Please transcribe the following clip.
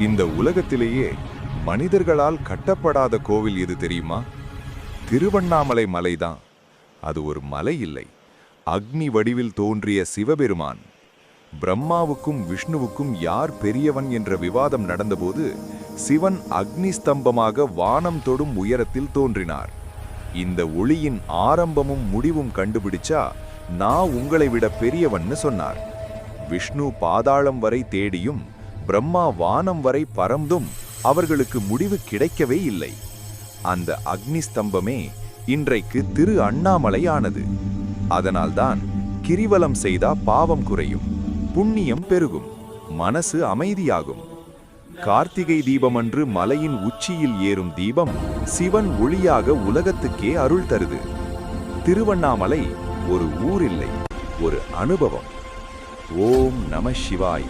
இந்த உலகத்திலேயே மனிதர்களால் கட்டப்படாத கோவில் எது தெரியுமா? திருவண்ணாமலை மலைதான். அது ஒரு மலை இல்லை. அக்னி வடிவில் தோன்றிய சிவபெருமான். பிரம்மாவுக்கும் விஷ்ணுவுக்கும் யார் பெரியவன் என்ற விவாதம் நடந்தபோது சிவன் அக்னி ஸ்தம்பமாக வானம் தொடும் உயரத்தில் தோன்றினார். இந்த ஒளியின் ஆரம்பமும் முடிவும் கண்டுபிடிச்சா நான் உங்களை விட பெரியவன்னு சொன்னார். விஷ்ணு பாதாளம் வரை தேடியும் பிரம்மா வானம் வரை பறந்தும் அவர்களுக்கு முடிவு கிடைக்கவே இல்லை. அந்த அக்னி ஸ்தம்பமே இன்றைக்கு திரு அண்ணாமலை ஆனது அதனால்தான் கிரிவலம் செய்தா பாவம் குறையும் புண்ணியம் பெருகும் மனசு அமைதியாகும். கார்த்திகை தீபமன்று மலையின் உச்சியில் ஏறும் தீபம் சிவன் ஒளியாக உலகத்துக்கே அருள் தருது. திருவண்ணாமலை ஒரு ஊரில்லை ஒரு அனுபவம். ஓம் நம சிவாய.